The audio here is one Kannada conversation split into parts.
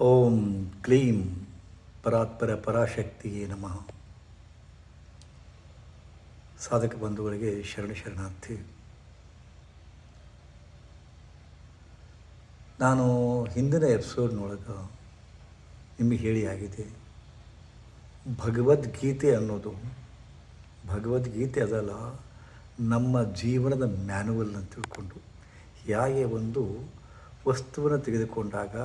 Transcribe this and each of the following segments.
ಓಂ ಕ್ಲೀಂ ಪರಾತ್ಪರ ಪರಾಶಕ್ತಿಯೇ ನಮಃ. ಸಾಧಕ ಬಂಧುಗಳಿಗೆ ಶರಣ ಶರಣಾರ್ಥಿ. ನಾನು ಹಿಂದಿನ ಎಪಿಸೋಡ್ನೊಳಗೆ ನಿಮಗೆ ಹೇಳಿ ಆಗಿದೆ ಭಗವದ್ಗೀತೆ ಅನ್ನೋದು, ಭಗವದ್ಗೀತೆ ಅದಲ್ಲ, ನಮ್ಮ ಜೀವನದ ಮ್ಯಾನುವಲ್ನ ತಿಳ್ಕೊಂಡು ಹೇಗೆ ಒಂದು ವಸ್ತುವನ್ನು ತೆಗೆದುಕೊಂಡಾಗ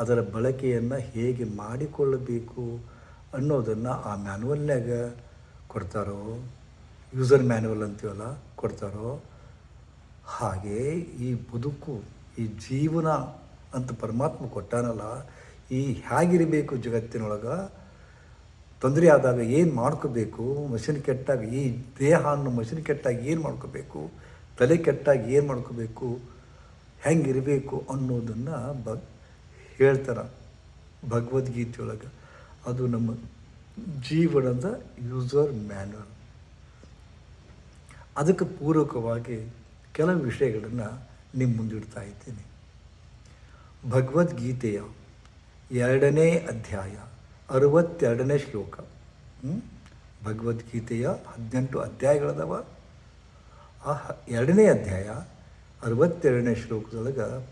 ಅದರ ಬಳಕೆಯನ್ನು ಹೇಗೆ ಮಾಡಿಕೊಳ್ಳಬೇಕು ಅನ್ನೋದನ್ನು ಆ ಮ್ಯಾನುವಲ್ನಾಗ ಕೊಡ್ತಾರೋ ಯೂಸರ್ ಮ್ಯಾನುವಲ್ ಅಂತೀವಲ್ಲ, ಕೊಡ್ತಾರೋ, ಹಾಗೆ ಈ ಬದುಕು, ಈ ಜೀವನ ಅಂತ ಪರಮಾತ್ಮ ಕೊಟ್ಟಾನಲ್ಲ, ಈ ಹೇಗಿರಬೇಕು ಜಗತ್ತಿನೊಳಗೆ, ತೊಂದರೆ ಆದಾಗ ಏನು ಮಾಡ್ಕೋಬೇಕು, ಮಷಿನ್ ಕೆಟ್ಟಾಗ ಈ ದೇಹ ಅನ್ನೋ ಮಷಿನ್ ಕೆಟ್ಟಾಗ ಏನು ಮಾಡ್ಕೋಬೇಕು, ತಲೆ ಕೆಟ್ಟಾಗ ಏನು ಮಾಡ್ಕೋಬೇಕು, ಹೆಂಗಿರಬೇಕು ಅನ್ನೋದನ್ನು ಬ ಹೇಳ್ತಾರೆ ಭಗವದ್ಗೀತೆಯೊಳಗೆ ಅದು ನಮ್ಮ ಜೀವನದ ಯೂಸರ್ ಮ್ಯಾನ್ಯಲ್ ಅದಕ್ಕೆ ಪೂರಕವಾಗಿ ಕೆಲವು ವಿಷಯಗಳನ್ನು ನಿಮ್ಮ ಮುಂದಿಡ್ತಾ ಇದ್ದೀನಿ. ಭಗವದ್ಗೀತೆಯ ಎರಡನೇ ಅಧ್ಯಾಯ, ಅರವತ್ತೆರಡನೇ ಶ್ಲೋಕ. ಭಗವದ್ಗೀತೆಯ ಹದಿನೆಂಟು ಅಧ್ಯಾಯಗಳದವ. ಆ ಎರಡನೇ ಅಧ್ಯಾಯ, ಅರವತ್ತೆರಡನೇ ಶ್ಲೋಕದೊಳಗೆ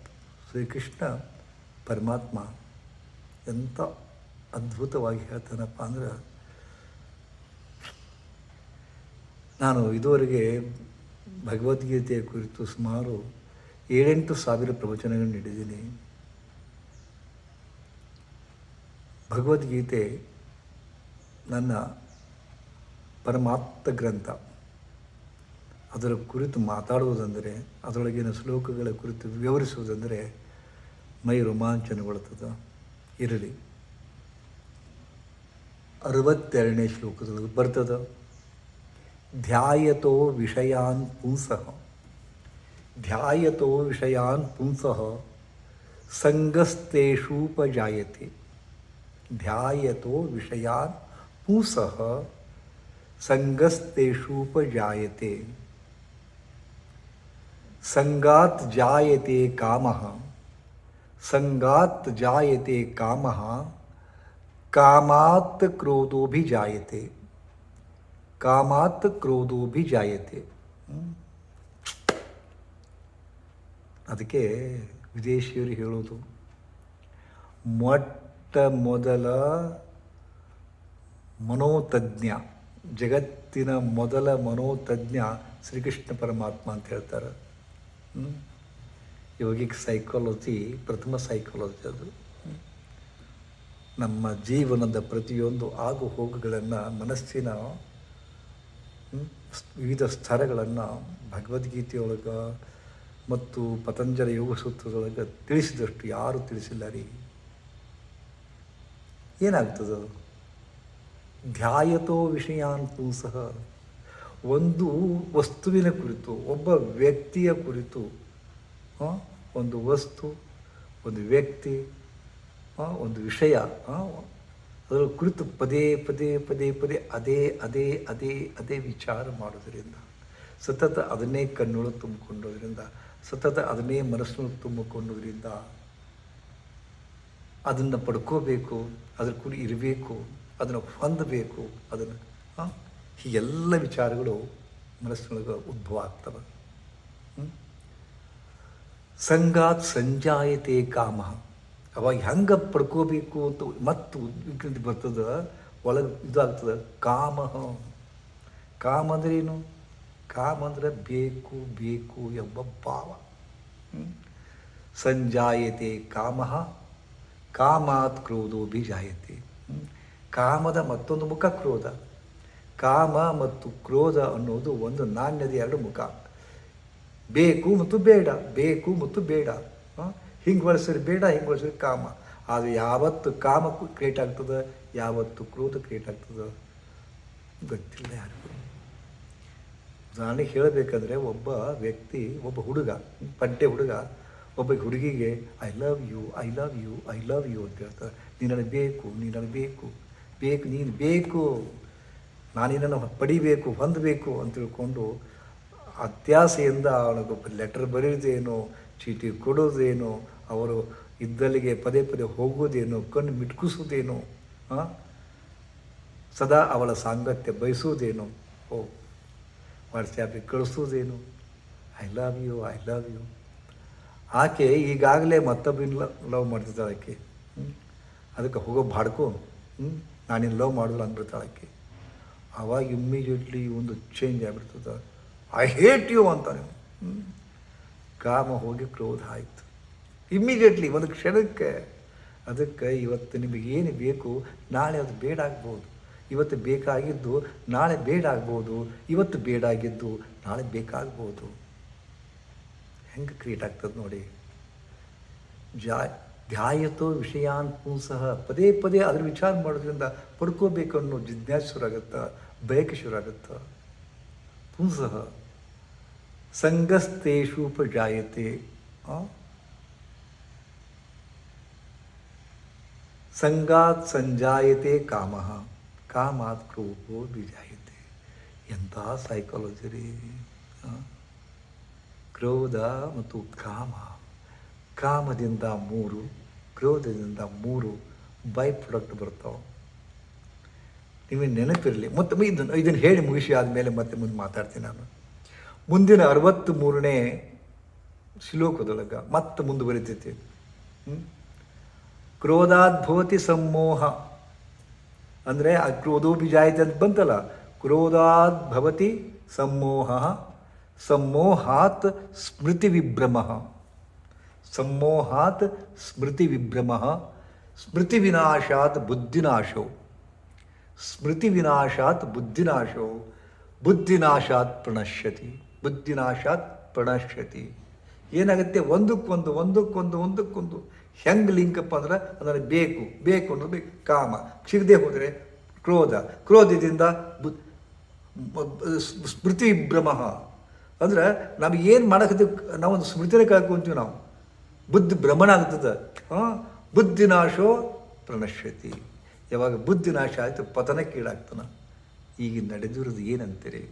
ಶ್ರೀಕೃಷ್ಣ ಪರಮಾತ್ಮ ಎಂಥ ಅದ್ಭುತವಾಗಿ ಹೇಳ್ತಾನಪ್ಪ ಅಂದ್ರೆ, ನಾನು ಇದುವರೆಗೆ ಭಗವದ್ಗೀತೆಯ ಕುರಿತು ಸುಮಾರು ಏಳೆಂಟು ಸಾವಿರ ಪ್ರವಚನಗಳು ನೀಡಿದ್ದೀನಿ. ಭಗವದ್ಗೀತೆ ನನ್ನ ಪರಮಾತ್ಮ ಗ್ರಂಥ. ಅದರ ಕುರಿತು ಮಾತಾಡುವುದೆಂದರೆ, ಅದರೊಳಗಿನ ಶ್ಲೋಕಗಳ ಕುರಿತು ವಿವರಿಸುವುದೆಂದರೆ ಮೈ ರೋಮಾಂಚನಗೊಳ್ಳುತ್ತದೆ ಇರಲಿ ಅರವತ್ತೆರಡನೇ ಶ್ಲೋಕದೊಳಗೆ ಬರ್ತದೆ ಧ್ಯಾಯತೋ ವಿಷಯಾನ್ ಪುಂಸಃ ಧ್ಯಾಯತೋ ವಿಷಯಾನ್ ಪುಂಸಃ ಸಂಗಸ್ತೇಷೂಪಜಾಯತೆ ಧ್ಯಾಯತೋ ವಿಷಯಾನ್ ಪುಂಸಃ ಸಂಗಸ್ತೇಷೂಪಜಾಯತೆ ಸಂಗಾತ್ ಜಾಯತೆ ಕಾಮಃ ಸಂಗಾತ್ ಜಾಯತೆ ಕಾಮಃ ಕಾಮಾತ್ ಕ್ರೋಧೋ ಭಿ ಜಾಯತೆ ಕಾಮಾತ್ ಕ್ರೋಧೋ ಭಿ ಜಾಯತೆ ಹ್ಮ್. ಅದಕ್ಕೆ ವಿದೇಶಿಯರು ಹೇಳೋದು, ಮೊಟ್ಟ ಮೊದಲ ಮನೋತಜ್ಞ, ಜಗತ್ತಿನ ಮೊದಲ ಮನೋತಜ್ಞ ಶ್ರೀಕೃಷ್ಣ ಪರಮಾತ್ಮ ಅಂತ ಹೇಳ್ತಾರೆ ಹ್ಮ್. ಯೋಗಿಕ್ ಸೈಕಾಲಜಿ ಪ್ರಥಮ ಸೈಕಾಲಜಿ ಅದು. ನಮ್ಮ ಜೀವನದ ಪ್ರತಿಯೊಂದು ಆಗು ಹೋಗುಗಳನ್ನು ಮನಸ್ಸಿನ ವಿವಿಧ ಸ್ತರಗಳನ್ನು ಭಗವದ್ಗೀತೆಯೊಳಗೆ ಮತ್ತು ಪತಂಜಲಿ ಯೋಗ ಸೂತ್ರದೊಳಗೆ ತಿಳಿಸಿದಷ್ಟು ಯಾರು ತಿಳಿಸಿಲ್ಲ ರೀ. ಏನಾಗ್ತದೆ ಧ್ಯಾಯತೋ ವಿಷಯ ಅಂತೂ ಸಹ ಒಂದು ವಸ್ತುವಿನ ಕುರಿತು, ಒಬ್ಬ ವ್ಯಕ್ತಿಯ ಕುರಿತು ಒಂದು ವಸ್ತು, ಒಂದು ವ್ಯಕ್ತಿ ಒಂದು ವಿಷಯ ಅದರ ಕುರಿತು ಪದೇ ಪದೇ ಪದೇ ಪದೇ, ಅದೇ ಅದೇ ಅದೇ ಅದೇ ವಿಚಾರ ಮಾಡೋದರಿಂದ, ಸತತ ಅದನ್ನೇ ಕಣ್ಣುಗಳು ತುಂಬಿಕೊಂಡೋದ್ರಿಂದ, ಸತತ ಅದನ್ನೇ ಮನಸ್ಸನ್ನು ತುಂಬಿಕೊಂಡೋದ್ರಿಂದ ಅದನ್ನು ಪಡ್ಕೋಬೇಕು, ಅದ್ರ ಕುರಿ ಇರಬೇಕು, ಅದನ್ನು ಹೊಂದಬೇಕು, ಅದನ್ನು ಈ ಹೀಗೆಲ್ಲ ವಿಚಾರಗಳು ಮನಸ್ಸಿನೊಳಗೆ ಉದ್ಭವ ಆಗ್ತವೆ? ಸಂಗಾತ್ ಸಂಜಾಯತೆ ಕಾಮ. ಅವಾಗ ಹೆಂಗೆ ಪಡ್ಕೋಬೇಕು ಅಂತ ಮತ್ತು ಉದ್ವಿಗ್ನತೆ ಬರ್ತದೆ, ಒಳಗೆ ಇದಾಗ್ತದೆ, ಕಾಮ. ಕಾಮ ಅಂದ್ರೆ ಏನು ಕಾಮ ಅಂದರೆ ಬೇಕು ಬೇಕು ಎಂಬ ಭಾವ? ಸಂಜಾಯತೆ ಕಾಮ, ಕಾಮಾತ್ ಕ್ರೋಧೋ ಬಿಜಾಯತೆ ಕಾಮದ ಮತ್ತೊಂದು ಮುಖ ಕ್ರೋಧ. ಕಾಮ ಮತ್ತು ಕ್ರೋಧ ಅನ್ನೋದು ಒಂದು ನಾಣ್ಯದ ಎರಡು ಮುಖ. ಬೇಕು ಮತ್ತು ಬೇಡ, ಬೇಕು ಮತ್ತು ಬೇಡ. ಹಿಂಗೆ ಬಳಸಿದ್ರೆ ಬೇಡ, ಹಿಂಗೆ ಬಳಸಿದ್ರೆ ಕಾಮ. ಅದು ಯಾವತ್ತು ಕಾಮ ಕ್ರಿಯೇಟ್ ಆಗ್ತದೆ, ಯಾವತ್ತು ಕ್ರೋಧ ಕ್ರಿಯೇಟ್ ಆಗ್ತದೆ? ಗೊತ್ತಿಲ್ಲ ಯಾರಿಗೂ. ಉದಾಹರಣೆಗೆ ಹೇಳಬೇಕಂದ್ರೆ ಒಬ್ಬ ವ್ಯಕ್ತಿ, ಒಬ್ಬ ಹುಡುಗ ಪಡ್ಡೆ ಹುಡುಗ, ಒಬ್ಬ ಹುಡುಗಿಗೆ I love you I love you I love you ಅಂತ ಹೇಳ್ತಾರೆ ನೀನು ಬೇಕು ನೀನು ಬೇಕು ಬೇಕು, ನೀನು ಬೇಕು. ನಾನು ನಿನ್ನನ್ನು ಪಡಿಬೇಕು, ಹೊಂದಬೇಕು ಅಂತ ತಿಳ್ಕೊಂಡು ಅತ್ಯಾಸೆಯಿಂದ ಅವನಿಗೆ ಲೆಟರ್ ಬರೆಯೋದೇನೋ ಚೀಟಿ ಕೊಡೋದೇನೋ ಅವರು ಇದ್ದಲ್ಲಿಗೆ ಪದೇ ಪದೇ ಹೋಗೋದೇನು ಕಣ್ಣು ಮಿಟ್ಕಿಸೋದೇನು ಸದಾ ಅವಳ ಸಾಂಗತ್ಯ ಬಯಸುವುದೇನು, ಓ ವಾಟ್ಸ್ಯಾಪಿಗೆ ಕಳಿಸೋದೇನು I love you I love you ಆಕೆ ಈಗಾಗಲೇ ಮತ್ತೊಬ್ಬನ ಲವ್ ಮಾಡ್ತಿದ್ದಾಳೆ ಆಕೆ? ಅದಕ್ಕೆ ಹೋಗೋ ಬಾಡ್ಕೊ ಹ್ಞೂ ನಾನಿನ್ನು ಲವ್ ಮಾಡಿದ್ರು ಅಂದ್ಬಿಡ್ತಾಳೆ ಆಕೆ. ಆವಾಗ ಇಮ್ಮಿಡಿಯೇಟ್ಲಿ ಒಂದು ಚೇಂಜ್ ಆಗಿಬಿಡ್ತದೆ. ಐ ಹೇಟ್ ಯು ಅಂತಾರೆ? ಕಾಮ ಹೋಗಿ ಕ್ರೋಧ ಆಯಿತು. ಇಮ್ಮಿಡಿಯೇಟ್ಲಿ ಒಂದು ಕ್ಷಣಕ್ಕೆ ಅದಕ್ಕೆ ಇವತ್ತು ನಿಮಗೆ ಏನು ಬೇಕು, ನಾಳೆ ಅದು ಬೇಡ ಆಗ್ಬೋದು ಇವತ್ತು ಬೇಕಾಗಿದ್ದು ನಾಳೆ ಬೇಡ ಆಗ್ಬೋದು ಇವತ್ತು ಬೇಡ ಆಗಿದ್ದು ನಾಳೆ ಬೇಕಾಗ್ಬೋದು. ಹೆಂಗೆ ಕ್ರಿಯೇಟ್ ಆಗ್ತದೆ ನೋಡಿ. ಜಾ, ಧ್ಯಾಯತೋ ವಿಷಯಾನ್ ಪುಂಸಃ ಪದೇ ಪದೇ ಅದ್ರ ವಿಚಾರ ಮಾಡೋದ್ರಿಂದ ಪಡ್ಕೋಬೇಕು ಅನ್ನೋ ಜಿಜ್ಞಾಸೆ ಶುರು ಆಗುತ್ತಾ, ಬಯಕೆ ಶುರು ಆಗುತ್ತಾ? ಪುಂಸಃ ಸಂಗಸ್ತೇಷು ಪ್ರಜಾಯತೆ ಆ? ಸಂಗಾತ್ ಸಂಜಾಯತೆ ಕಾಮ ಕಾಮಾತ್ ಕ್ರೋಧೋ ವಿಜಾಯತೆ ಎಂಥ ಸೈಕಾಲಜಿ ರೀ ಆ? ಕ್ರೋಧ ಮತ್ತು ಕಾಮ ಕಾಮದಿಂದ ಮೂರು ಕ್ರೋಧದಿಂದ ಮೂರು ಬೈ ಪ್ರಾಡಕ್ಟ್ ಬರ್ತಾವೆ ನಿಮಗೆ ನೆನಪಿರಲಿ. ಮತ್ತು ಇದನ್ನು ಇದನ್ನು ಹೇಳಿ ಮುಗಿಸಿ ಆದಮೇಲೆ ಮತ್ತೆ ಮುಂದೆ ಮಾತಾಡ್ತೀನಿ ನಾನು. ಮುಂದಿನ ಅರವತ್ತು ಮೂರನೇ ಶ್ಲೋಕದೊಳಗೆ ಮತ್ತೆ ಮುಂದುವರಿತೈತಿ? ಕ್ರೋಧಾದ್ಭವತಿ ಸಮ್ಮೋಹ. ಅಂದರೆ ಆ ಕ್ರೋಧೋ ಬಿಜಾಯಿತ ಅಂತ ಬಂತಲ್ಲ? ಕ್ರೋಧಾತ್ ಭವತಿ ಸಮ್ಮೋಹ. ಸಮ್ಮೋಹಾತ್ ಸ್ಮೃತಿ ವಿಭ್ರಮ. ಸಮ್ಮೋಹಾತ್ ಸ್ಮೃತಿ ವಿಭ್ರಮ. ಸ್ಮೃತಿ ವಿನಾಶಾತ್ ಬುದ್ಧಿನಾಶೋ. ಸ್ಮೃತಿ ವಿನಾಶಾತ್ ಬುದ್ಧಿನಾಶೋ, ಬುದ್ಧಿನಾಶಾತ್ ಪ್ರಣಶ್ಯತಿ ಬುದ್ಧಿನಾಶಾತ್ ಪ್ರಣಶ್ಯತಿ. ಏನಾಗುತ್ತೆ? ಒಂದಕ್ಕೊಂದು ಒಂದಕ್ಕೊಂದು ಒಂದಕ್ಕೊಂದು. ಹೆಂಗೆ ಲಿಂಕಪ್ಪ ಅಂದ್ರೆ, ಅದನ್ನು ಬೇಕು ಬೇಕು ಅನ್ನೋದು ಬೇಕು. ಕಾಮ. ಸಿಗದೆ ಹೋದರೆ ಕ್ರೋಧ. ಕ್ರೋಧದಿಂದ ಬು ಸ್ಮೃತಿ ಭ್ರಮ. ಅಂದ್ರೆ ಏನು ಮಾಡಕತ್ತೀವಿ? ನಾವೊಂದು ಸ್ಮೃತಿನೇ ಕಳ್ಕೊಂತೀವಿ ನಾವು. ಬುದ್ಧಿ ಭ್ರಮಣ ಆಗ್ತದೆ ಹಾಂ? ಬುದ್ಧಿನಾಶೋ ಪ್ರಣಶ್ಯತಿ. ಯಾವಾಗ ಬುದ್ಧಿ ನಾಶ ಆಯಿತು ಪತನಕ್ಕೀಡಾಗ್ತಾನ ಈಗ ನಡೆದಿರೋದು ಏನಂತೀರಿ?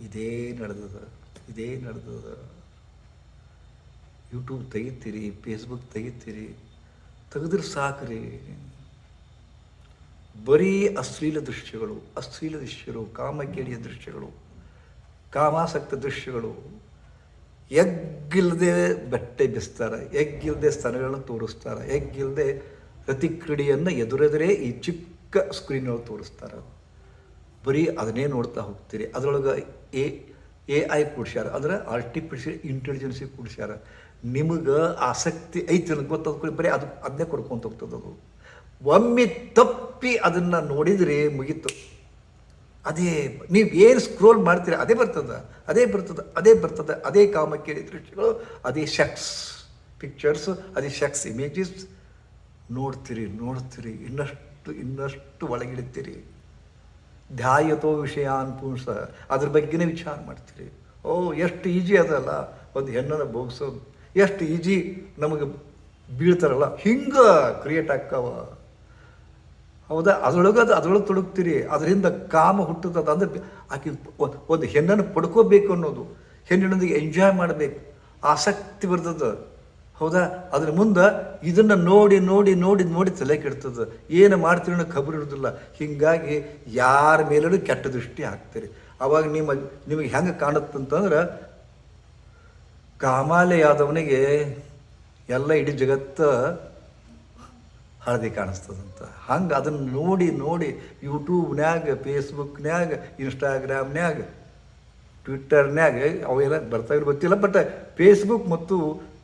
ಇದೇ ನಡೆದದ ಇದೇ ನಡೆದದ. ಯೂಟ್ಯೂಬ್ ತೆಗಿತೀರಿ ಫೇಸ್ಬುಕ್ ತೆಗಿತೀರಿ, ತೆಗೆದ್ರೆ ಸಾಕ್ರಿ. ಬರೀ ಅಶ್ಲೀಲ ದೃಶ್ಯಗಳು ಅಶ್ಲೀಲ ದೃಶ್ಯಗಳು, ಕಾಮಗೇಡಿಯ ದೃಶ್ಯಗಳು, ಕಾಮಾಸಕ್ತ ದೃಶ್ಯಗಳು. ಎಗ್ಗಿಲ್ಲದೆ ಬಟ್ಟೆ ಬಿಸ್ತಾರೆ ಎಗ್ಗಿಲ್ಲದೆ ಸ್ತನಗಳನ್ನು ತೋರಿಸ್ತಾರೆ ಎಗ್ಗಿಲ್ಲದೆ ರತಿಕ್ರೀಡೆಯನ್ನು ಎದುರೆದುರೇ ಈ ಚಿಕ್ಕ ಸ್ಕ್ರೀನಲ್ಲಿ ತೋರಿಸ್ತಾರೆ. ಬರೀ ಅದನ್ನೇ ನೋಡ್ತಾ ಹೋಗ್ತೀರಿ. ಅದರೊಳಗೆ ಎ ಎ ಐ ಕೂಡ್ಸ್ಯಾರ. ಅಂದ್ರೆ ಆರ್ಟಿಫಿಷಿಯಲ್ ಇಂಟೆಲಿಜೆನ್ಸಿ ಕೂಡ್ಸ್ಯಾರ. ನಿಮಗೆ ಆಸಕ್ತಿ ಐತಿ ನನಗೆ ಗೊತ್ತಾದ ಬರೀ ಅದು ಅದನ್ನೇ ಕೊಡ್ಕೊಂತ ಹೋಗ್ತದೆ ಒಮ್ಮೆ ತಪ್ಪಿ ಅದನ್ನು ನೋಡಿದರೆ ಮುಗೀತು. ಅದೇ, ನೀವು ಏನು ಸ್ಕ್ರೋಲ್ ಮಾಡ್ತೀರ, ಅದೇ ಬರ್ತದೆ ಅದೇ ಬರ್ತದೆ ಅದೇ ಬರ್ತದೆ, ಅದೇ ಕಾಮಕ್ಕೆ ದೃಶ್ಯಗಳು, ಅದೇ ಶಕ್ಸ್ ಪಿಕ್ಚರ್ಸ್ ಅದೇ ಶಕ್ಸ್ ಇಮೇಜಸ್ ನೋಡ್ತೀರಿ ನೋಡ್ತೀರಿ, ಇನ್ನಷ್ಟು ಇನ್ನಷ್ಟು ಒಳಗಿಡ್ತೀರಿ ಧ್ಯಾಯತೋ ವಿಷಯ ಅನ್ಪುಂಸ ಅದ್ರ ಬಗ್ಗೆನೇ ವಿಚಾರ ಮಾಡ್ತೀರಿ. ಓ, ಎಷ್ಟು ಈಜಿ ಅದಲ್ಲ, ಒಂದು ಹೆಣ್ಣನ್ನು ಭೋಗಿಸೋದು ಎಷ್ಟು ಈಜಿ ನಮಗೆ ಬೀಳ್ತಾರಲ್ಲ, ಹಿಂಗೆ ಕ್ರಿಯೇಟ್ ಆಗ್ತಾವ. ಹೌದಾ? ಅದರೊಳಗೆ ಅದು ಅದರೊಳಗೆ ತೊಡಗ್ತೀರಿ ಅದರಿಂದ ಕಾಮ ಹುಟ್ಟುತ್ತದೆ ಅಂದ್ರೆ ಆಕೆ ಒಂದು ಹೆಣ್ಣನ್ನು ಪಡ್ಕೋಬೇಕು ಅನ್ನೋದು, ಹೆಣ್ಣಿನೊಂದಿಗೆ ಎಂಜಾಯ್ ಮಾಡಬೇಕು. ಆಸಕ್ತಿ ಬರ್ತದೆ. ಹೌದಾ? ಅದ್ರ ಮುಂದೆ ಇದನ್ನು ನೋಡಿ ನೋಡಿ ನೋಡಿ ನೋಡಿ ತಲೆ ಕೆಡ್ತದೆ. ಏನು ಮಾಡ್ತೀರಿ ಅನ್ನೋ ಖಬರ್ ಇರೋದಿಲ್ಲ. ಹೀಗಾಗಿ ಯಾರ ಮೇಲೂ ಕೆಟ್ಟ ದೃಷ್ಟಿ ಹಾಕ್ತೀರಿ. ಅವಾಗ ನಿಮ್ಮ, ನಿಮಗೆ ಹೆಂಗೆ ಕಾಣುತ್ತಂತಂದ್ರೆ ಕಾಮಾಲೆಯಾದವನಿಗೆ ಎಲ್ಲ ಇಡೀ ಜಗತ್ತು ಹಳದಿ ಕಾಣಿಸ್ತದಂತ. ಹಂಗೆ ಅದನ್ನು ನೋಡಿ ನೋಡಿ ಯೂಟ್ಯೂಬ್ನ್ಯಾಗ, ಫೇಸ್ಬುಕ್ನ್ಯಾಗ, ಇನ್ಸ್ಟಾಗ್ರಾಮ್ನ್ಯಾಗ, ಟ್ವಿಟ್ಟರ್ನ್ಯಾಗ ಅವೆಲ್ಲ ಬರ್ತಾ ಗೊತ್ತಿಲ್ಲ, ಬಟ್ ಫೇಸ್ಬುಕ್ ಮತ್ತು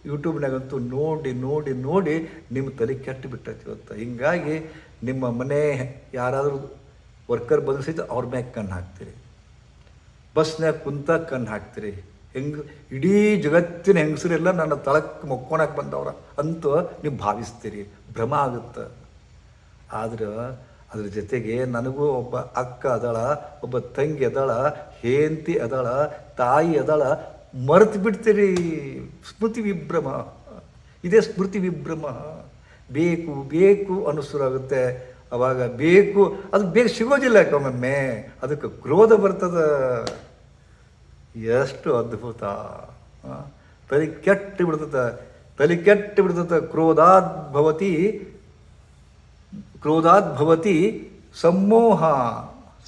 ಯೂಟ್ಯೂಬ್ನಾಗಂತೂ ನೋಡಿ ನೋಡಿ ನೋಡಿ ನಿಮ್ಮ ತಲೆ ಕೆಟ್ಟು ಬಿಟ್ಟೈತಿ ಇವತ್ತು. ಹಿಂಗಾಗಿ ನಿಮ್ಮ ಮನೆ ಯಾರಾದರೂ ವರ್ಕರ್ ಬದಲಿಸಿದ್ದು ಅವ್ರ ಮ್ಯಾಗೆ ಕಣ್ಣು ಹಾಕ್ತೀರಿ. ಬಸ್ನಾಗ ಕುಂತ ಕಣ್ಣು ಹಾಕ್ತೀರಿ. ಹೆಂಗ್ ಇಡೀ ಜಗತ್ತಿನ ಹೆಂಗಸರೆಲ್ಲ ನನ್ನ ತಳಕ್ಕೆ ಮಕ್ಕೊಳಕ್ಕೆ ಬಂದವ್ರ ಅಂತ ನೀವು ಭಾವಿಸ್ತೀರಿ. ಭ್ರಮ ಆಗುತ್ತೆ. ಆದ್ರೆ ಅದ್ರ ಜೊತೆಗೆ ನನಗೂ ಒಬ್ಬ ಅಕ್ಕ ಅದಳ, ಒಬ್ಬ ತಂಗಿ ಅದಳ ಹೇಂತಿ ಅದಳ, ತಾಯಿ ಅದಳ ಮರೆತು ಬಿಡ್ತೀರಿ ಸ್ಮೃತಿ ವಿಭ್ರಮ. ಇದೇ ಸ್ಮೃತಿ ವಿಭ್ರಮ. ಬೇಕು ಬೇಕು ಅನ್ನಿಸ್ರಾಗುತ್ತೆ ಅವಾಗ ಬೇಕು, ಅದು ಬೇಗ ಸಿಗೋದಿಲ್ಲ ಒಮ್ಮೊಮ್ಮೆ ಅದಕ್ಕೆ ಕ್ರೋಧ ಬರ್ತದ. ಎಷ್ಟು ಅದ್ಭುತ. ತಲೆ ಕೆಟ್ಟು ಬಿಡ್ತದ. ತಲೆ ಕೆಟ್ಟು ಬಿಡ್ತದ. ಕ್ರೋಧಾತ್ ಭವತಿ ಕ್ರೋಧಾತ್ ಭವತಿ, ಸಮ್ಮೋಹ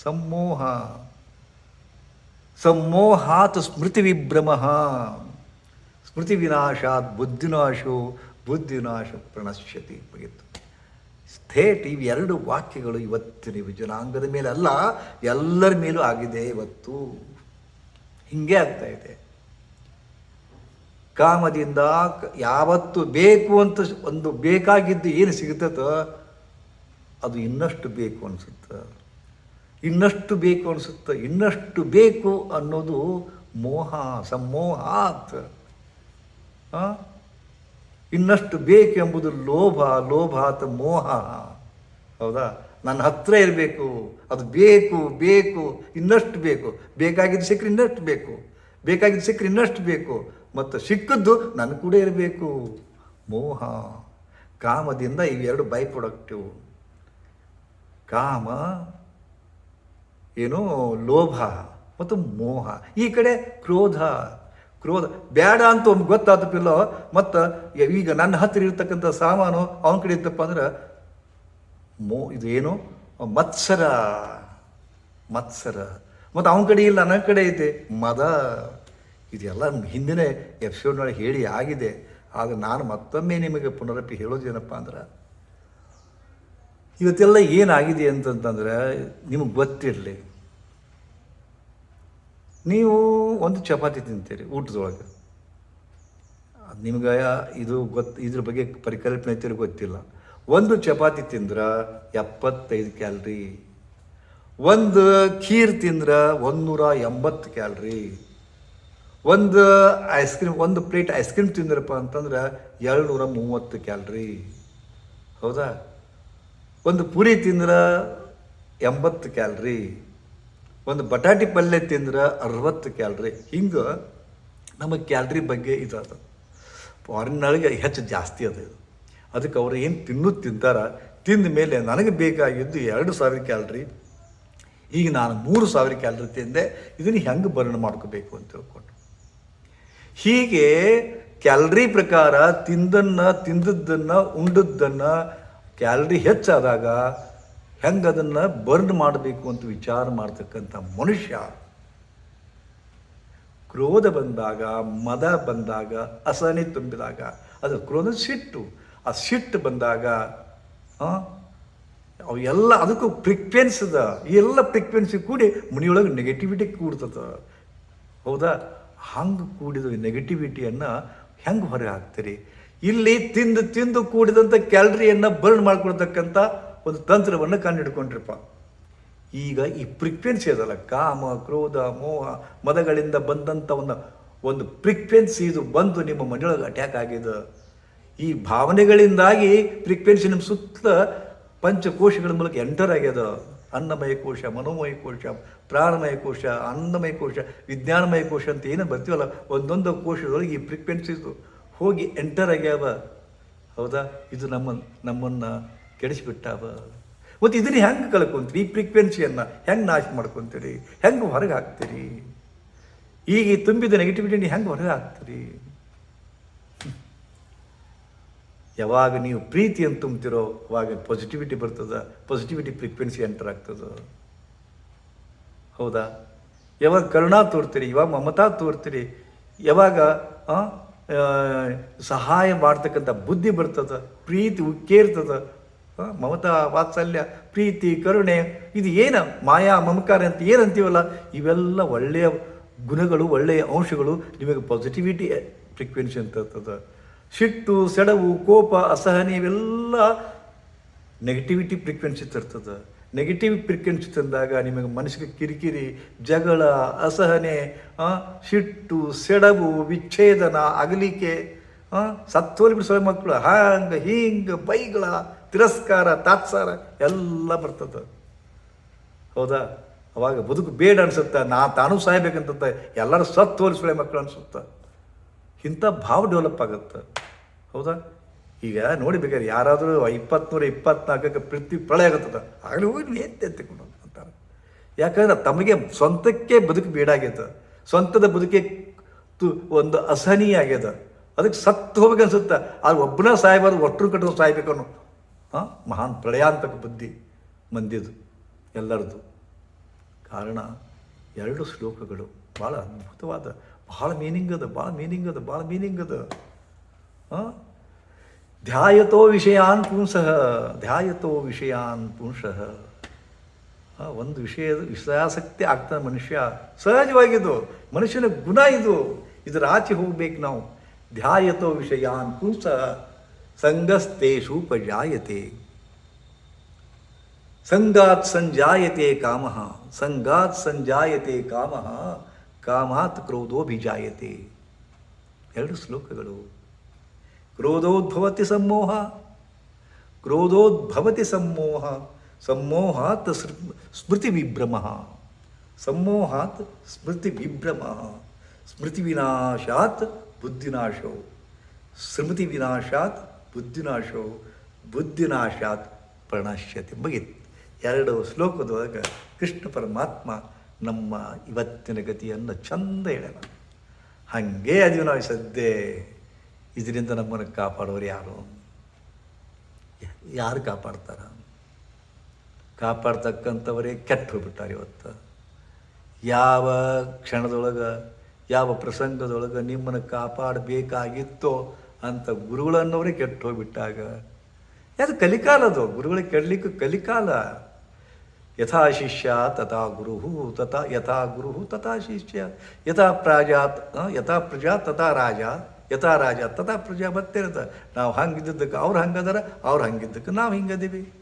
ಸಮ್ಮೋಹ. ಸಮ್ಮೋಹಾತ್ ಸ್ಮೃತಿ ವಿಭ್ರಮ ಸ್ಮೃತಿ ವಿನಾಶಾತ್ ಬುದ್ಧಿನಾಶೋ ಬುದ್ಧಿನಾಶ ಪ್ರಣಶ್ಯತಿ ಮುಗಿತು ಇವು ಇವೆರಡು ವಾಕ್ಯಗಳು ಇವತ್ತಿನ ಜನಾಂಗದ ಮೇಲೆ ಅಲ್ಲ, ಎಲ್ಲರ ಮೇಲೂ ಆಗಿದೆ ಇವತ್ತು. ಹಿಂಗೆ ಆಗ್ತಾ ಇದೆ. ಕಾಮದಿಂದ ಯಾವತ್ತು ಬೇಕು ಅಂತ ಒಂದು ಬೇಕಾಗಿದ್ದು ಏನು ಸಿಗುತ್ತೋ ಅದು ಇನ್ನಷ್ಟು ಬೇಕು ಅನಿಸುತ್ತೆ. ಇನ್ನಷ್ಟು ಬೇಕು ಅನಿಸುತ್ತೆ, ಇನ್ನಷ್ಟು ಬೇಕು ಅನ್ನೋದು ಮೋಹ, ಸಮೋಹಾತ್? ಇನ್ನಷ್ಟು ಬೇಕೆಂಬುದು ಲೋಭ, ಲೋಭಾತ್ ಮೋಹ. ಹೌದಾ? ನನ್ನ ಹತ್ರ ಇರಬೇಕು, ಅದು ಬೇಕು ಬೇಕು, ಇನ್ನಷ್ಟು ಬೇಕು. ಬೇಕಾಗಿದ್ದು ಸಿಕ್ಕರೆ ಇನ್ನಷ್ಟು ಬೇಕು, ಬೇಕಾಗಿದ್ದು ಸಿಕ್ಕರೆ ಇನ್ನಷ್ಟು ಬೇಕು. ಮತ್ತು ಸಿಕ್ಕದ್ದು ನನ್ನ ಕೂಡ ಇರಬೇಕು. ಮೋಹ. ಕಾಮದಿಂದ ಇವೆರಡು ಬೈ ಪ್ರೊಡಕ್ಟಿವ್ ಕಾಮ ಏನು ಲೋಭ ಮತ್ತು ಮೋಹ. ಈ ಕಡೆ ಕ್ರೋಧ ಕ್ರೋಧ. ಬೇಡ ಅಂತ ಒಂದು ಗೊತ್ತಾದಪ್ಪಿಲ್ಲೋ ಮತ್ತು ಈಗ ನನ್ನ ಹತ್ತಿರ ಇರ್ತಕ್ಕಂಥ ಸಾಮಾನು ಅವನ ಕಡೆ ಇತ್ತಪ್ಪ ಅಂದ್ರೆ ಮೋ ಇದು ಏನು ಮತ್ಸರ ಮತ್ಸರ. ಮತ್ತು ಅವನ ಕಡೆ ಇಲ್ಲ ನನ್ನ ಕಡೆ ಐತೆ. ಮದ, ಇದೆಲ್ಲ ಹಿಂದಿನ ಎಪಿಸೋಡ್ನೊಳಗೆ ಹೇಳಿ ಆಗಿದೆ. ಆದರೆ ನಾನು ಮತ್ತೊಮ್ಮೆ ನಿಮಗೆ ಪುನರಪಿ ಹೇಳೋದೇನಪ್ಪ ಅಂದ್ರೆ ಇವತ್ತೆಲ್ಲ ಏನಾಗಿದೆ ಅಂತಂತಂದರೆ ನಿಮಗೆ ಗೊತ್ತಿರಲಿ. ನೀವು ಒಂದು ಚಪಾತಿ ತಿಂತೀರಿ ಊಟದೊಳಗೆ. ಅದು ನಿಮ್ಗೆ ಇದು ಗೊತ್ತು ಇದ್ರ ಬಗ್ಗೆ ಪರಿಕಲ್ಪನೆ ಐತಿರೋ ಗೊತ್ತಿಲ್ಲ. ಒಂದು ಚಪಾತಿ ತಿಂದ್ರೆ ಎಪ್ಪತ್ತೈದು ಕ್ಯಾಲ್ರಿ. ಒಂದು ಖೀರ್ ತಿಂದ್ರೆ ಒಂದೂರ ಎಂಬತ್ತು ಕ್ಯಾಲ್ರಿ. ಒಂದು ಐಸ್ ಕ್ರೀಮ್, ಒಂದು ಪ್ಲೇಟ್ ಐಸ್ ಕ್ರೀಮ್ ತಿಂದ್ರಪ್ಪ ಅಂತಂದ್ರೆ ಏಳ್ನೂರ ಮೂವತ್ತು ಕ್ಯಾಲ್ರಿ. ಹೌದಾ? ಒಂದು ಪೂರಿ ತಿಂದ್ರೆ ಎಂಬತ್ತು ಕ್ಯಾಲ್ರಿ, ಒಂದು ಬಟಾಟಿ ಪಲ್ಯ ತಿಂದ್ರೆ ಅರವತ್ತು ಕ್ಯಾಲ್ರಿ. ಹಿಂಗೆ ನಮಗೆ ಕ್ಯಾಲ್ರಿ ಬಗ್ಗೆ ಇದಾದ. ಫಾರಿನ್ ಫಾರಿನ್ನೊಳಗೆ ಹೆಚ್ಚು ಜಾಸ್ತಿ ಅದ ಇದು. ಅದಕ್ಕೆ ಅವ್ರು ಏನು ತಿನ್ನು ತಿಂತಾರ, ತಿಂದ ಮೇಲೆ ನನಗೆ ಬೇಕಾಗಿದ್ದು ಎರಡು ಸಾವಿರ ಕ್ಯಾಲ್ರಿ, ಈಗ ನಾನು ಮೂರು ಸಾವಿರ ಕ್ಯಾಲ್ರಿ ತಿಂದೆ, ಇದನ್ನು ಹೆಂಗೆ ಬರ್ಣ ಮಾಡ್ಕೋಬೇಕು ಅಂತ ತಿಳ್ಕೊಂಡು ಹೀಗೆ ಕ್ಯಾಲ್ರಿ ಪ್ರಕಾರ ತಿಂದನ್ನು, ತಿಂದದ್ದನ್ನು, ಉಂಡದ್ದನ್ನ ಕ್ಯಾಲರಿ ಹೆಚ್ಚಾದಾಗ ಹೆಂಗೆ ಅದನ್ನು ಬರ್ನ್ ಮಾಡಬೇಕು ಅಂತ ವಿಚಾರ ಮಾಡ್ತಕ್ಕಂಥ ಮನುಷ್ಯ ಕ್ರೋಧ ಬಂದಾಗ, ಮದ ಬಂದಾಗ, ಅಸಹನೆ ತುಂಬಿದಾಗ ಅದು ಕ್ರೋಧ ಸಿಟ್ಟು, ಆ ಸಿಟ್ಟು ಬಂದಾಗ ಅವು ಎಲ್ಲ ಅದಕ್ಕೂ ಫ್ರಿಕ್ವೆನ್ಸ್ ಅದ. ಎಲ್ಲ ಫ್ರಿಕ್ವೆನ್ಸಿ ಕೂಡಿ ಮನೆಯೊಳಗೆ ನೆಗೆಟಿವಿಟಿ ಕೂಡ್ತದ. ಹೌದಾ? ಹಂಗೆ ಕೂಡಿದ ನೆಗೆಟಿವಿಟಿಯನ್ನು ಹೆಂಗೆ ಹೊರಗೆ ಹಾಕ್ತೀರಿ? ಇಲ್ಲಿ ತಿಂದು ತಿಂದು ಕೂಡಿದಂಥ ಕ್ಯಾಲರಿಯನ್ನು ಬರ್ನ್ ಮಾಡ್ಕೊಳ್ತಕ್ಕಂಥ ಒಂದು ತಂತ್ರವನ್ನು ಕಂಡುಹಿಡ್ಕೊಂಡ್ರಪ್ಪ. ಈಗ ಈ ಫ್ರೀಕ್ವೆನ್ಸಿ ಅದಲ್ಲ, ಕಾಮ, ಕ್ರೋಧ, ಮೋಹ, ಮದಗಳಿಂದ ಬಂದಂಥ ಒಂದು ಒಂದು ಫ್ರಿಕ್ವೆನ್ಸಿ ಇದು ಬಂದು ನಿಮ್ಮ ಮನೆಯೊಳಗೆ ಅಟ್ಯಾಕ್ ಆಗಿದೆ ಈ ಭಾವನೆಗಳಿಂದಾಗಿ ಫ್ರೀಕ್ವೆನ್ಸಿ ನಿಮ್ಮ ಸುತ್ತ ಪಂಚಕೋಶಗಳ ಮೂಲಕ ಎಂಟರ್ ಆಗ್ಯದ. ಅನ್ನಮಯ ಕೋಶ, ಮನೋಮಯ ಕೋಶ, ಪ್ರಾಣಮಯ ಕೋಶ, ಅನ್ನಮಯ ಕೋಶ, ವಿಜ್ಞಾನಮಯ ಕೋಶ ಅಂತ ಏನು ಬರ್ತೀವಲ್ಲ, ಒಂದೊಂದು ಕೋಶದೊಳಗೆ ಈ ಫ್ರಿಕ್ವೆನ್ಸಿದು ಹೋಗಿ ಎಂಟರ್ ಆಗ್ಯಾವ. ಹೌದಾ? ಇದು ನಮ್ಮ, ನಮ್ಮನ್ನು ಕೆಡಿಸಿಬಿಟ್ಟಾವ. ಮತ್ತು ಇದನ್ನ ಹೆಂಗೆ ಕಳ್ಕೊಂತೀರಿ? ಈ ಫ್ರೀಕ್ವೆನ್ಸಿಯನ್ನು ಹೆಂಗೆ ನಾಶ ಮಾಡ್ಕೊತೀರಿ? ಹೆಂಗೆ ಹೊರಗೆ ಹಾಕ್ತೀರಿ? ಈಗ ಈ ತುಂಬಿದ ನೆಗೆಟಿವಿಟಿನ ಹೆಂಗೆ ಹೊರಗೆ ಹಾಕ್ತೀರಿ? ಯಾವಾಗ ನೀವು ಪ್ರೀತಿಯನ್ನು ತುಂಬ್ತಿರೋ, ಅವಾಗ ಪಾಸಿಟಿವಿಟಿ ಬರ್ತದೆ. ಪಾಸಿಟಿವಿಟಿ ಫ್ರೀಕ್ವೆನ್ಸಿ ಎಂಟರ್ ಆಗ್ತದೆ. ಹೌದಾ? ಯಾವಾಗ ಕರುಣಾ ತೋರ್ತೀರಿ, ಯಾವಾಗ ಮಮತಾ ತೋರ್ತೀರಿ, ಯಾವಾಗ ಸಹಾಯ ಮಾಡ್ತಕ್ಕಂಥ ಬುದ್ಧಿ ಬರ್ತದ, ಪ್ರೀತಿ ಉಕ್ಕೇರ್ತದ ಮಮತಾ ವಾತ್ಸಲ್ಯ, ಪ್ರೀತಿ, ಕರುಣೆ, ಇದು ಏನು ಮಾಯಾ ಮಮಕಾರ ಅಂತ ಏನಂತೀವಲ್ಲ, ಇವೆಲ್ಲ ಒಳ್ಳೆಯ ಗುಣಗಳು, ಒಳ್ಳೆಯ ಅಂಶಗಳು, ನಿಮಗೆ ಪಾಸಿಟಿವಿಟಿ ಫ್ರೀಕ್ವೆನ್ಸಿ ಅಂತ ಇರ್ತದೆ. ಸಿಟ್ಟು, ಸೆಡವು, ಕೋಪ, ಅಸಹನೆ, ಇವೆಲ್ಲ ನೆಗೆಟಿವಿಟಿ ಫ್ರೀಕ್ವೆನ್ಸಿ ತರ್ತದೆ ನೆಗೆಟಿವ್ ಫ್ರೀಕ್ವೆನ್ಸಿ ತಂದಾಗ ನಿಮಗೆ ಮನಸ್ಸಿಗೆ ಕಿರಿಕಿರಿ, ಜಗಳ, ಅಸಹನೆ ಸಿಟ್ಟು ಸೆಡವು ವಿಚ್ಛೇದನ, ಅಗಲಿಕೆ ಸತ್ತೋಲಿ ಬಿಡಿಸೋ ಮಕ್ಕಳು ಹಂಗ, ಹಿಂಗೆ, ಬೈಗಳ, ತಿರಸ್ಕಾರ, ತಾತ್ಸಾರ ಎಲ್ಲ ಬರ್ತದೆ. ಹೌದಾ? ಅವಾಗ ಬದುಕು ಬೇಡ ಅನ್ಸುತ್ತೆ. ನಾ ತಾನು ಸಾಯ್ಬೇಕಂತ ಎಲ್ಲರೂ ಸತ್ತು ಹೋಲಿಸುಳೆ ಮಕ್ಕಳು ಅನ್ಸುತ್ತೆ. ಇಂಥ ಭಾವ ಡೆವಲಪ್ ಆಗುತ್ತೆ. ಹೌದಾ? ಈಗ ನೋಡಿ ಬೇಕಾದ್ರೆ ಯಾರಾದರೂ ಇಪ್ಪತ್ತ್ನೂರ ಇಪ್ಪತ್ನಾಲ್ಕಕ್ಕೆ ಪೃಥ್ವಿ ಪ್ರಳಯ ಆಗುತ್ತದ ಆಗಲೂ ಹೋಗಿ ಎತ್ತೆ ಎತ್ತಿಕೊಂಡು ಅಂತಾರೆ. ಯಾಕಂದ್ರೆ ತಮಗೆ ಸ್ವಂತಕ್ಕೆ ಬದುಕು ಬೇಡಾಗ್ಯದ, ಸ್ವಂತದ ಬದುಕೆ ತು ಒಂದು ಅಸಹನೀಯ ಆಗ್ಯದ. ಅದಕ್ಕೆ ಸತ್ತು ಹೋಗ್ಬೇಕು ಅನ್ಸುತ್ತೆ. ಅದು ಒಬ್ಬನ ಸಾಯ್ಬಾರ್ದು, ಒಟ್ಟರು ಕಟ್ಟೋದು ಸಾಯ್ಬೇಕು ಅನ್ನೋ ಹಾಂ ಮಹಾನ್ ಪ್ರಳಯಾಂತಕ ಬುದ್ಧಿ ಮಂದಿದು ಎಲ್ಲರದು ಕಾರಣ ಎರಡು ಶ್ಲೋಕಗಳು. ಭಾಳ ಅದ್ಭುತವಾದ, ಭಾಳ ಮೀನಿಂಗ್ ಅದ, ಭಾಳ ಮೀನಿಂಗ್ ಅದ, ಭಾಳ ಮೀನಿಂಗ್ ಅದ. ಹಾಂ ಧ್ಯಾಯತೋ ವಿಷಯಾನ್ ಪುಂಸಃ ಧ್ಯಾಯತೋ ವಿಷಯಾನ್ ಪುಂಸಃ ಒಂದು ವಿಷಯದ ವಿಷಯಾಸಕ್ತಿ ಆಗ್ತಾನೆ ಮನುಷ್ಯ. ಸಹಜವಾಗಿದು ಮನುಷ್ಯನ ಗುಣ ಇದು. ಇದರ ಆಚೆ ಹೋಗ್ಬೇಕು ನಾವು. ಧ್ಯಾಯತೋ ವಿಷಯಾನ್ ಪುಂಸಃ ಸಂಗಸ್ತೇಷು ಪರ್ಯಾಯತೆ ಸಂಗಾತ್ ಸಂಜಾಯತೆ ಕಾಮ, ಸಂಗಾತ್ ಸಂಜಾಯತೆ ಕಾಮ, ಕಾಮಾತ್ ಕ್ರೋಧೋಭಿಜಾಯತೆ. ಎರಡು ಶ್ಲೋಕಗಳು. ಕ್ರೋಧೋದ್ಭವತಿ ಸಮ್ಮೋಹ ಕ್ರೋಧೋದ್ಭವತಿ ಸಮ್ಮೋಹ ಸಮ್ಮೋಹಾತ್ ಸೃ- ಸ್ಮೃತಿ ವಿಭ್ರಮ ಸಮ್ಮೋಹಾತ್ ಸ್ಮೃತಿ ವಿಭ್ರಮ ಸ್ಮೃತಿ ವಿನಾಶಾತ್ ಬುದ್ಧಿನಾಶೋ ಸ್ಮೃತಿ ವಿನಾಶಾತ್ ಬುದ್ಧಿನಾಶೋ ಬುದ್ಧಿನಾಶಾತ್ ಪ್ರಣಶ್ಯತೆ ಮುಗಿತು ಎರಡು ಶ್ಲೋಕದೊಳಗೆ ಕೃಷ್ಣ ಪರಮಾತ್ಮ ನಮ್ಮ ಇವತ್ತಿನ ಗತಿಯನ್ನು ಚಂದ ಹೇಳೋಣ. ಹಾಗೆ ಅದೀವಿ ನಾವು ಸದ್ಯ ಇದರಿಂದ ನಮ್ಮನ್ನು ಕಾಪಾಡೋರು ಯಾರು? ಯಾರು ಕಾಪಾಡ್ತಾರ? ಕಾಪಾಡ್ತಕ್ಕಂಥವರೇ ಕೆಟ್ಟು ಹೋಗ್ಬಿಟ್ಟಾರೆ ಇವತ್ತು. ಯಾವ ಕ್ಷಣದೊಳಗೆ, ಯಾವ ಪ್ರಸಂಗದೊಳಗೆ ನಿಮ್ಮನ್ನು ಕಾಪಾಡಬೇಕಾಗಿತ್ತೋ ಅಂತ ಗುರುಗಳನ್ನವರೇ ಕೆಟ್ಟು ಕಲಿಕಾಲ ಅದು? ಗುರುಗಳ ಕೆಡ್ಲಿಕ್ಕೆ ಕಲಿಕಾಲ. ಯಥಾ ಶಿಷ್ಯ ತಥಾ ಗುರು ತಥಾ, ಯಥಾ ಗುರು ತಥಾ ಶಿಷ್ಯ. ಯಥಾ ಪ್ರಾಜಾ ಯಥಾ ಪ್ರಜಾ ತಥಾ ರಾಜ. ಯಥಾ ರಾಜ, ತಥಾ ಪ್ರಜಾ ಬತ್ತಿರ್ತ ನಾವು ಹಂಗಿದ್ದಕ್ಕೆ ಅವ್ರು ಹಂಗದಾರ, ಅವ್ರು ಹಂಗಿದ್ದಕ್ಕೆ ನಾವು ಹಿಂಗದೀವಿ.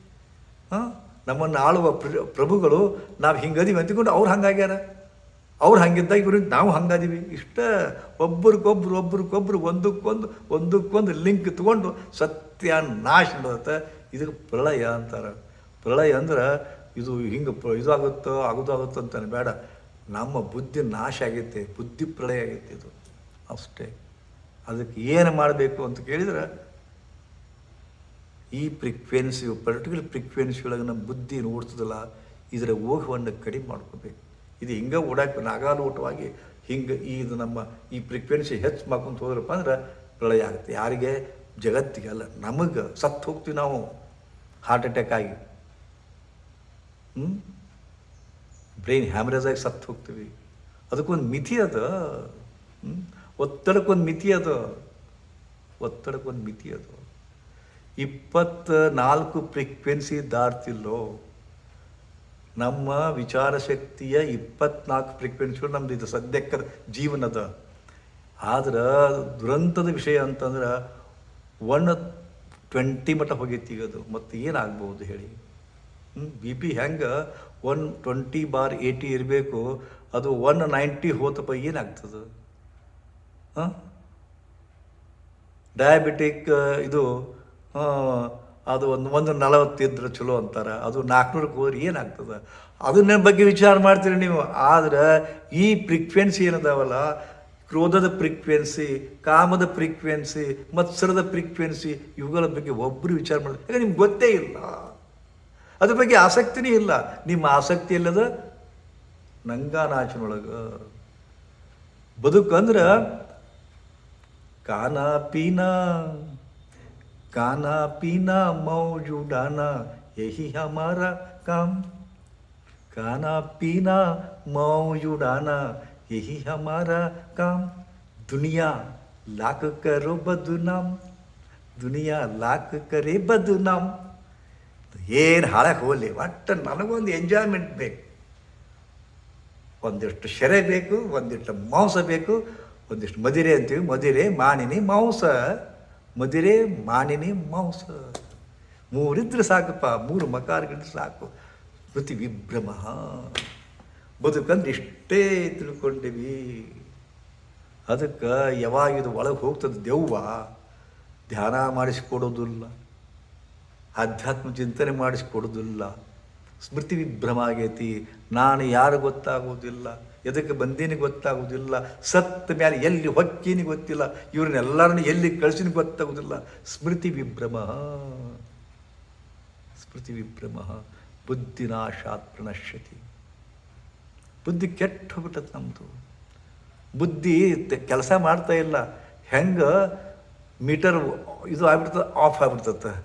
ಹಾಂ? ನಮ್ಮನ್ನು ಆಳುವ ಪ್ರ- ಪ್ರಭುಗಳು ನಾವು ಹಿಂಗದೀವಿ ಅಂತಿಕೊಂಡು ಅವ್ರು ಹಂಗಾಗ್ಯಾರ. ಅವ್ರು ಹಂಗಿದ್ದಾಗ ಇವ್ರಿಗೆ ನಾವು ಹಂಗಾದೀವಿ. ಇಷ್ಟ ಒಬ್ರಿಗೊಬ್ರು ಒಬ್ರಿಗೊಬ್ರು ಒಂದಕ್ಕೊಂದು ಒಂದಕ್ಕೊಂದು ಲಿಂಕ್ ತಗೊಂಡು ಸತ್ಯ ನಾಶ ನಡೆದತ್ತೆ. ಇದಕ್ಕೆ ಪ್ರಳಯ ಅಂತಾರೆ. ಪ್ರಳಯ ಅಂದ್ರೆ ಇದು ಹಿಂಗೆ ಪ್ರ ಇದಾಗುತ್ತೋ, ಆಗೋದಾಗುತ್ತೋ ಅಂತಾನೆ ಬೇಡ. ನಮ್ಮ ಬುದ್ಧಿ ನಾಶ ಆಗೈತೆ, ಬುದ್ಧಿ ಪ್ರಳಯ ಆಗೈತೆ ಇದು. ಅಷ್ಟೇ. ಅದಕ್ಕೆ ಏನು ಮಾಡಬೇಕು ಅಂತ ಕೇಳಿದ್ರೆ ಈ ಫ್ರಿಕ್ವೆನ್ಸಿ ಪರ್ಟಿಕ್ಯುಲರ್ ಫ್ರಿಕ್ವೆನ್ಸಿ ಒಳಗೆ ನಮ್ಮ ಬುದ್ಧಿ ಓಡ್ತದಲ್ಲ ಇದರ ಓಹವನ್ನು ಕಡಿಮೆ ಮಾಡ್ಕೋಬೇಕು. ಇದು ಹಿಂಗೆ ಓಡಾಕ, ನಾಗಾಲೋಟವಾಗಿ ಹಿಂಗೆ ಈ ಇದು ನಮ್ಮ ಈ ಫ್ರಿಕ್ವೆನ್ಸಿ ಹೆಚ್ಚು ಮಾಡ್ಕೊಂತ ಹೋದ್ರಪ್ಪ ಅಂದ್ರೆ ಪ್ರಳಯ ಆಗುತ್ತೆ. ಯಾರಿಗೆ? ಜಗತ್ತಿಗೆ ಅಲ್ಲ, ನಮಗೆ ಸತ್ತು ಹೋಗ್ತೀವಿ ನಾವು. ಹಾರ್ಟ್ ಅಟ್ಯಾಕ್ ಆಗಿ. ಹ್ಞೂ ಬ್ರೈನ್ ಹ್ಯಾಮ್ರೇಜ್ ಆಗಿ ಸತ್ತು ಹೋಗ್ತೀವಿ. ಅದಕ್ಕೊಂದು ಮಿತಿ ಅದ. ಹ್ಮ್? ಒತ್ತಡಕ್ಕೊಂದು ಮಿತಿ ಅದು. ಒತ್ತಡಕ್ಕೊಂದು ಮಿತಿ ಅದು. ಇಪ್ಪತ್ತ ನಾಲ್ಕು ಫ್ರೀಕ್ವೆನ್ಸಿ ದಾಟ್ತಿಲ್ಲೋ, ನಮ್ಮ ವಿಚಾರ ಶಕ್ತಿಯ ಇಪ್ಪತ್ನಾಲ್ಕು ಫ್ರೀಕ್ವೆನ್ಸಿಗಳು ನಮ್ದು ಇದು ಸದ್ಯಕ್ಕೆ ಜೀವನದ. ಆದ್ರೆ ದುರಂತದ ವಿಷಯ ಅಂತಂದ್ರೆ ಒನ್ ಟ್ವೆಂಟಿ ಮಟ್ಟ ಹೋಗೈತಿ ಈಗ ಅದು. ಮತ್ತು ಏನಾಗ್ಬೋದು ಹೇಳಿ. ಬಿ ಪಿ ಹೆಂಗೆ ಒನ್ ಟ್ವೆಂಟಿ ಬಾರ್ ಏಯ್ಟಿ ಇರಬೇಕು, ಅದು ಒನ್ ನೈಂಟಿ ಹೋತಪ್ಪ ಏನಾಗ್ತದೆ ಡಯಾಬಿಟಿಕ್ ಇದು ಅದು ಒಂದು ಒಂದು ನಲವತ್ತಿದ್ರೆ ಚಲೋ ಅಂತಾರೆ. ಅದು ನಾಲ್ಕುನೂರಕ್ಕೆ ಹೋದ್ರೆ ಏನಾಗ್ತದೆ? ಅದನ್ನ ಬಗ್ಗೆ ವಿಚಾರ ಮಾಡ್ತೀರಿ ನೀವು. ಆದ್ರೆ ಈ ಫ್ರೀಕ್ವೆನ್ಸಿ ಏನದಾವಲ್ಲ? ಕ್ರೋಧದ ಫ್ರೀಕ್ವೆನ್ಸಿ ಕಾಮದ ಫ್ರೀಕ್ವೆನ್ಸಿ ಮತ್ಸರದ ಫ್ರೀಕ್ವೆನ್ಸಿ ಇವುಗಳ ಬಗ್ಗೆ ಒಬ್ಬರು ವಿಚಾರ ಮಾಡಿ ಯಾಕಂದ್ರೆ ನಿಮ್ಗೆ ಗೊತ್ತೇ ಇಲ್ಲ. ಅದ್ರ ಬಗ್ಗೆ ಆಸಕ್ತಿನೇ ಇಲ್ಲ. ನಿಮ್ಮ ಆಸಕ್ತಿ ಇಲ್ಲದ ನಂಗಾನಾಚನೊಳಗೆ. ಬದುಕಂದ್ರೆ खाना पीना खाना पीना मौज उड़ाना यही हमारा काम खाना पीना मौज उड़ाना यही हमारा काम दुनिया लाख करो बदनाम ದುನಿಯಾ ಲಾಕ್ ಕರೆ ಬದುನಾಮ್ ಏನು ಹಾಳಕ್ಕೆ ಹೋಗಲಿ ಒಟ್ಟು ನನಗೊಂದು ಎಂಜಾಯ್ಮೆಂಟ್ ಬೇಕು ಒಂದಿಷ್ಟು ಶೆರೆ ಬೇಕು ಒಂದಿಷ್ಟು ಮಾಂಸ ಬೇಕು ಒಂದಿಷ್ಟು ಮದಿರೆ ಅಂತೀವಿ. ಮದಿರೆ, ಮಾನಿನಿ, ಮಾಂಸ. ಮದಿರೆ, ಮಾನಿನಿ, ಮಾಂಸ. ಮೂರಿದ್ರೆ ಸಾಕಪ್ಪ, ಮೂರು ಮಕಾರಗಳಿದ್ರೆ ಸಾಕು. ಸ್ಮೃತಿ ವಿಭ್ರಮ. ಬದುಕಂದ್ರೆ ಇಷ್ಟೇ ತಿಳ್ಕೊಂಡಿವಿ. ಅದಕ್ಕೆ ಯಾವಾಗ ಇದು ಒಳಗೆ ಹೋಗ್ತದೆ ದೆವ್ವ, ಧ್ಯಾನ ಮಾಡಿಸಿಕೊಡೋದಿಲ್ಲ. ಆಧ್ಯಾತ್ಮ ಚಿಂತನೆ ಮಾಡಿಸಿಕೊಡೋದಿಲ್ಲ. ಸ್ಮೃತಿ ವಿಭ್ರಮ ಆಗೈತಿ. ನಾನು ಯಾರು ಗೊತ್ತಾಗೋದಿಲ್ಲ. ಎದಕ್ಕೆ ಬಂದೀನಿ ಗೊತ್ತಾಗೋದಿಲ್ಲ ಸತ್ತ ಮೇಲೆ ಎಲ್ಲಿ ಹೊಕ್ಕೇನಿ ಗೊತ್ತಿಲ್ಲ ಇವ್ರನ್ನೆಲ್ಲರನ್ನು ಎಲ್ಲಿ ಕಳಿಸಿನ ಗೊತ್ತಾಗುವುದಿಲ್ಲ ಸ್ಮೃತಿ ವಿಭ್ರಮ. ಸ್ಮೃತಿ ವಿಭ್ರಮ. ಬುದ್ಧಿನಾಶಾತ್ ಪ್ರಣಶ್ಯತಿ. ಬುದ್ಧಿ ಕೆಟ್ಟು ಹೋಗ್ಬಿಟ್ಟದ ನಮ್ಮದು ಬುದ್ಧಿ ಕೆಲಸ ಮಾಡ್ತಾ ಇಲ್ಲ. ಹೆಂಗೆ? ಮೀಟರ್ ಇದು ಆಗ್ಬಿಡ್ತದೆ, ಆಫ್ ಆಗ್ಬಿಡ್ತದೆ.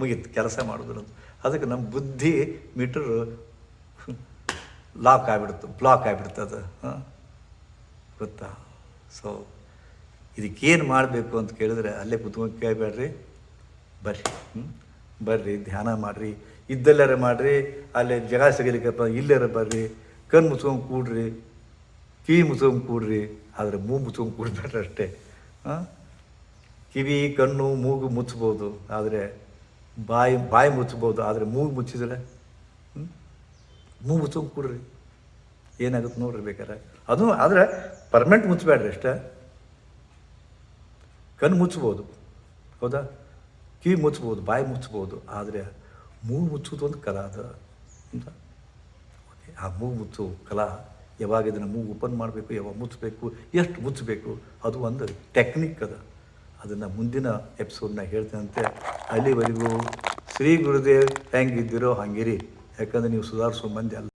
ಮುಗೀತು, ಕೆಲಸ ಮಾಡೋದ್ರದ್ದು. ಅದಕ್ಕೆ ನಮ್ಮ ಬುದ್ಧಿ ಮೀಟರ್ ಲಾಕ್ ಆಗಿಬಿಡುತ್ತೆ, ಬ್ಲಾಕ್ ಆಗಿಬಿಡ್ತದೆ ಹಾಂ? ಗೊತ್ತಾ? ಸೊ ಇದಕ್ಕೇನು ಮಾಡಬೇಕು ಅಂತ ಕೇಳಿದ್ರೆ ಅಲ್ಲೇ ಕುತ್ಕೊಂಡು ಕೇಳಬೇಡ್ರಿ. ಬರ್ರಿ ಹ್ಞೂ ಬರ್ರಿ, ಧ್ಯಾನ ಮಾಡಿರಿ. ಇದ್ದಲ್ಲಾರ ಮಾಡಿರಿ, ಅಲ್ಲೇ ಜಗ ಸಿಗಲಿಕ್ಕಪ್ಪ, ಇಲ್ಲರ ಬರ್ರಿ. ಕಣ್ಣು ಮುಚ್ಕೊಂಡು ಕೂಡ್ರಿ ಕಿವಿ ಮುಚ್ಕೊಂಡು ಕೂಡ್ರಿ. ಆದರೆ ಮೂಗು ಮುಚ್ಕೊಂಡು ಕೂಡಬೇಡ್ರಿ ಅಷ್ಟೇ, ಹಾಂ? ಕಿವಿ, ಕಣ್ಣು, ಮೂಗು ಮುಚ್ಬೋದು, ಆದರೆ ಬಾಯಿ ಬಾಯಿ ಮುಚ್ಬೋದು, ಆದರೆ ಮೂಗು ಮುಚ್ಚಿದ್ರೆ? ಮೂಗು ಮುಚ್ಕೊಂಡು ಕೊಡ್ರಿ. ಏನಾಗುತ್ತೆ ನೋಡ್ರಿ ಬೇಕಾರೆ. ಅದು ಆದರೆ ಪರ್ಮನೆಂಟ್ ಮುಚ್ಚಬೇಡ್ರಿ ಅಷ್ಟೇ. ಕಣ್ಣು ಮುಚ್ಬೋದು ಹೌದಾ? ಕಿವಿ ಮುಚ್ಬೋದು ಬಾಯಿ ಮುಚ್ಬೋದು ಆದರೆ ಮೂಗು ಮುಚ್ಚೋದು ಒಂದು ಕಲಾ ಅದ. ಅಂತ ಓಕೆ, ಆ ಮೂಗು ಮುಚ್ಚು ಕಲಾ ಯಾವಾಗ ಇದನ್ನು ಮೂಗು ಓಪನ್ ಮಾಡಬೇಕು, ಯಾವಾಗ ಮುಚ್ಚಬೇಕು, ಎಷ್ಟು ಮುಚ್ಚಬೇಕು, ಅದು ಒಂದು ಟೆಕ್ನಿಕ್ ಅದ. ಅದನ್ನು ಮುಂದಿನ ಎಪಿಸೋಡ್ನ ಹೇಳ್ತೇನಂತೆ. ಅಲ್ಲಿವರೆಗೂ ಶ್ರೀ ಗುರುದೇವ್ ಹೆಂಗಿದ್ದೀರೋ ಹಂಗಿರಿ. ಯಾಕಂದ್ರೆ ನೀವು ಸುಧಾರಿಸೋ ಮಂದಿ ಅಲ್ಲ